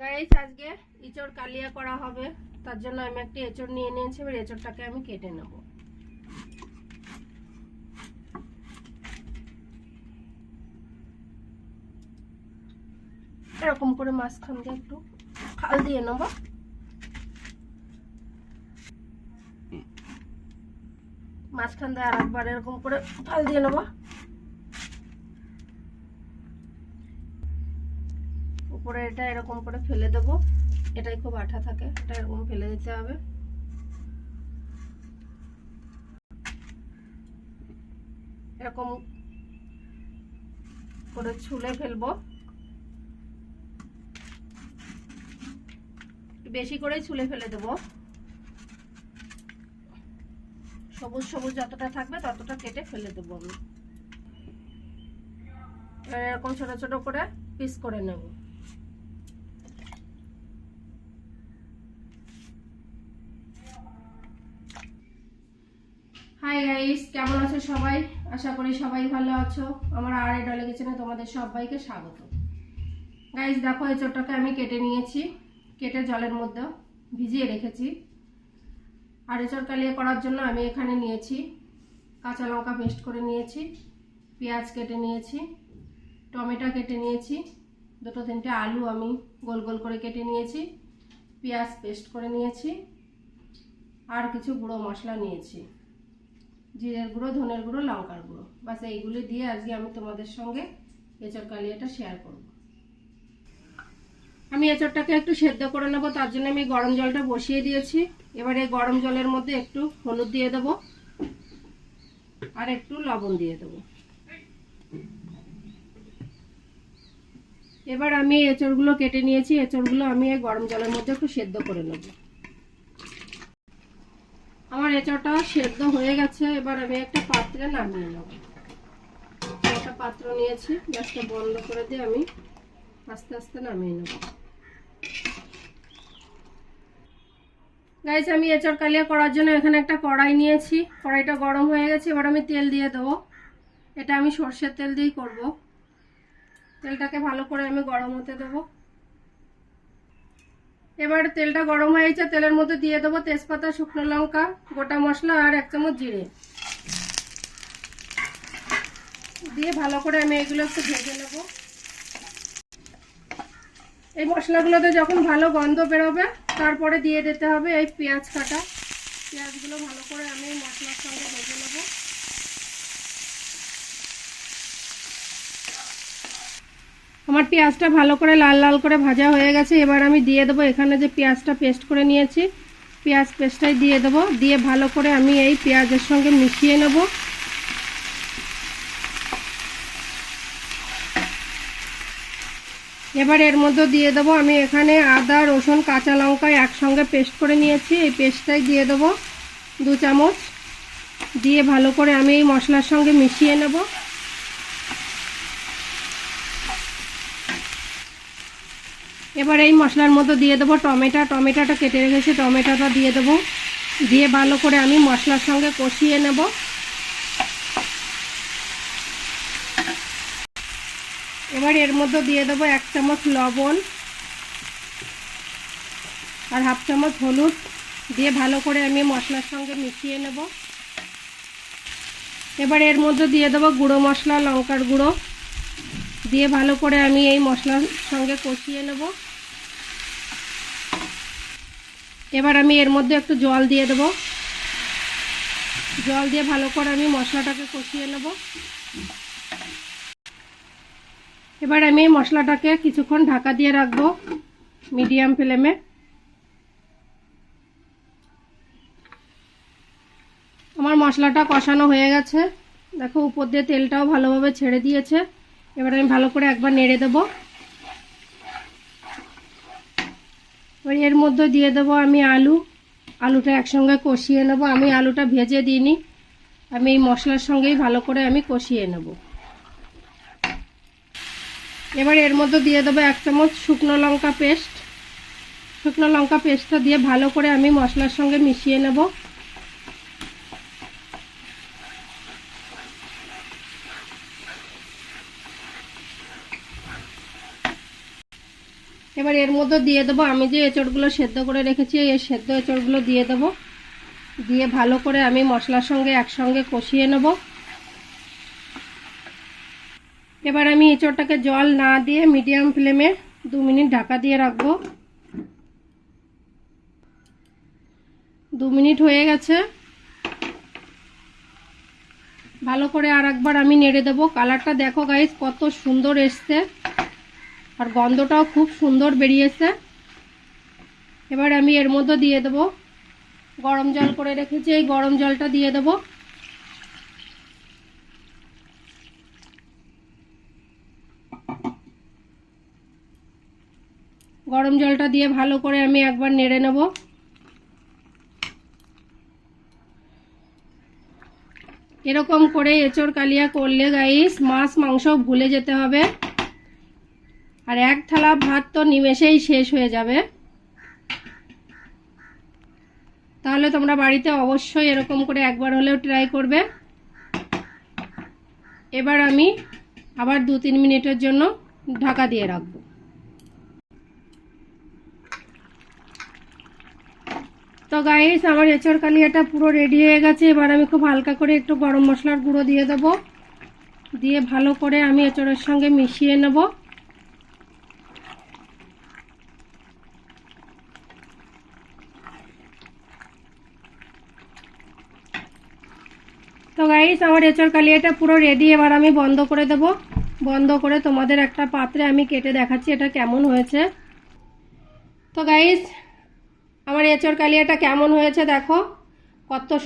Guys আজকে ইঁচড় কালিয়া করা হবে। তার জন্য আমি একটি এঁচড় নিয়ে নিয়েছি। এবার এঁচড়টাকে আমি কেটে নেব। এরকম করে মাঝখান দিয়ে একটু খাল দিয়ে নেব। মাঝখান দিয়ে আর একবার এরকম করে ফাল দিয়ে নেব। উপরে এটা এরকম করে ফেলে দেব। এটাই খুব আঠা থাকে, এটা এরকম ফেলে দিতে হবে। এরকম করে ছুলে ফেলব। বেশি করেই ছুলে ফেলে দেব। সবুজ সবুজ যতটা থাকবে ততটা কেটে ফেলে দেবো আমি। এরকম ছোট ছোট করে পিস করে নেব। হাই গাইস কেমন আছো সবাই? আশা করি সবাই ভালো আছো। আমার আর এ ডলে কিচেনে তোমাদের সবাইকে স্বাগত। গাইস দেখো, এই চোরটাকে আমি কেটে নিয়েছি। কেটে জলের মধ্যে ভিজিয়ে রেখেছি। আর এচর কালিয়ে করার জন্য আমি এখানে নিয়েছি কাঁচা লঙ্কা পেস্ট করে নিয়েছি, পেঁয়াজ কেটে নিয়েছি, টমেটো কেটে নিয়েছি, দুটো তিনটে আলু আমি গোল গোল করে কেটে নিয়েছি, পেঁয়াজ পেস্ট করে নিয়েছি, আর কিছু গুঁড়ো মশলা নিয়েছি। জিরের গুঁড়ো, ধনের গুঁড়ো, লঙ্কার গুঁড়ো। বাস এইগুলি দিয়ে আজকে আমি তোমাদের সঙ্গে এঁচড় কালিয়াটা শেয়ার করব। আমি এঁচড়টাকে একটু সেদ্ধ করে নেব, তার জন্য আমি গরম জলটা বসিয়ে দিয়েছি। এবার এই গরম জলের মধ্যে একটু হলুদ দিয়ে দেব আর একটু লবণ দিয়ে দেব। এবার আমি এঁচড়গুলো কেটে নিয়েছি, এঁচড়গুলো আমি এই গরম জলের মধ্যে একটু সেদ্ধ করে নেব। আমার এঁচড়টা সেদ্ধ হয়ে গেছে, এবার আমি একটা পাত্রে নামিয়ে নেব। একটা পাত্র নিয়েছি, গ্যাসটা বন্ধ করে দিয়ে আমি আস্তে আস্তে নামিয়ে নেব। গাইস আমি এঁচড় কালিয়া করার জন্য এখানে একটা কড়াই নিয়েছি। কড়াইটা গরম হয়ে গেছে, এবার আমি তেল দিয়ে দেবো। এটা আমি সর্ষের তেল দিয়েই করব। তেলটাকে ভালো করে আমি গরম হতে দেবো। এবার তেলটা গরম হয়ে গেছে, তেলের মধ্যে দিয়ে দেবো তেজপাতা, শুকনো লঙ্কা, গোটা মশলা আর এক চামচ জিরে। দিয়ে ভালো করে আমি এগুলো একটু ভেজে নেব। এই মশলাগুলোতে যখন ভালো গন্ধ বেরোবে, তারপরে দিয়ে দিতে হবে এই পেঁয়াজ কাটা। পেঁয়াজগুলো ভালো করে আমি মশলার সঙ্গে ভেজে নেব। আমার পেঁয়াজটা ভালো করে লাল লাল করে ভাজা হয়ে গেছে। এবার আমি দিয়ে দেবো এখানে যে পেঁয়াজটা পেস্ট করে নিয়েছি, পেঁয়াজ পেস্টটাই দিয়ে দেবো। দিয়ে ভালো করে আমি এই পেঁয়াজের সঙ্গে মিশিয়ে নেব। এবার এর মধ্যে দিয়ে দেবো আমি এখানে আদা, রসুন, কাঁচা লঙ্কা একসঙ্গে পেস্ট করে নিয়েছি। এই পেস্টটাই দিয়ে দেবো দু চামচ। দিয়ে ভালো করে আমি এই মশলার সঙ্গে মিশিয়ে নেব। এবার এই মশলার মধ্যে দিয়ে দেবো টমেটো। টমেটোটা কেটে রেখেছি, টমেটোটা দিয়ে দেবো। দিয়ে ভালো করে আমি মশলার সঙ্গে কষিয়ে নেব। এবার এর মধ্যে দিয়ে দেবো এক চামচ লবণ আর হাফ চামচ হলুদ। দিয়ে ভালো করে আমি মশলার সঙ্গে মিশিয়ে নেব। এবার এর মধ্যে দিয়ে দেবো গুঁড়ো মশলা, লঙ্কার গুঁড়ো। দিয়ে ভালো করে আমি এই মশলার সঙ্গে কষিয়ে নেব। এবার আমি এর মধ্যে একটু জল দিয়ে দেব। জল দিয়ে ভালো করে আমি মশলাটাকে কষিয়ে নেব। এবার আমি মশলাটাকে কিছুক্ষণ ঢাকা দিয়ে রাখব মিডিয়াম ফ্লেমে। আমার মশলাটা কষানো হয়ে গেছে। দেখো উপর দিয়ে তেলটাও ভালোভাবে ছেড়ে দিয়েছে। এবার আমি ভালো করে একবার নেড়ে দেব। এবার এর মধ্যে দিয়ে দেবো আমি আলু। আলুটা একসঙ্গে কষিয়ে নেব। আমি আলুটা ভেজে দিইনি। আমি এই মশলার সঙ্গেই ভালো করে আমি কষিয়ে নেব। এবার এর মধ্যে দিয়ে দেবো এক চামচ শুকনো লঙ্কা পেস্ট। শুকনো লঙ্কা পেস্টটা দিয়ে ভালো করে আমি মশলার সঙ্গে মিশিয়ে নেব। এবার এর মধ্যে দিয়ে দেবো। আমি যে এঁচড়গুলো সেদ্ধ করে রেখেছি, এই সেদ্ধ এঁচড়গুলো দিয়ে দেবো। দিয়ে ভালো করে আমি মশলার সঙ্গে একসঙ্গে কষিয়ে নেব। এবার আমি এঁচড়টাকে জল না দিয়ে মিডিয়াম ফ্লেমে দু মিনিট ঢাকা দিয়ে রাখব। দু মিনিট হয়ে গেছে। ভালো করে আর একবার আমি নেড়ে দেবো। কালারটা দেখো গাইস কত সুন্দর এসছে। আর গন্ধটাও খুব সুন্দর বেরিয়েছে। এবার আমি এর মধ্যে দিয়ে দেবো। গরম জল করে রেখেছি, এই গরম জলটা দিয়ে দেবো। গরম জলটা দিয়ে ভালো করে আমি একবার নেড়ে নেব। এরকম করে এঁচড় কালিয়া করলে গাইস মাছ মাংস ভুলে যেতে হবে। আর এক থালা ভাত তো নিমেষেই শেষ হয়ে যাবে। তাহলে তোমরা বাড়িতে অবশ্যই এরকম করে একবার হলেও ট্রাই করবে। এবার আমি আবার দু তিন মিনিটের জন্য ঢাকা দিয়ে রাখব। তো গাইস আমার এঁচড় কালিয়াটা পুরো রেডি হয়ে গেছে। এবার আমি খুব হালকা করে একটু গরম মশলার গুঁড়ো দিয়ে দেবো। দিয়ে ভালো করে আমি এঁচড়ের সঙ্গে মিশিয়ে নেব তো গাইস আমার এঁচড় কালিয়াটা পুরো রেডি এবার আমি বন্ধ করে দেব। বন্ধ করে তোমাদের একটা পাত্রে আমি কেটে দেখাচ্ছি এটা কেমন হয়েছে। তো গাইস আমার এঁচড় কালিয়াটা কেমন হয়েছে দেখো। কত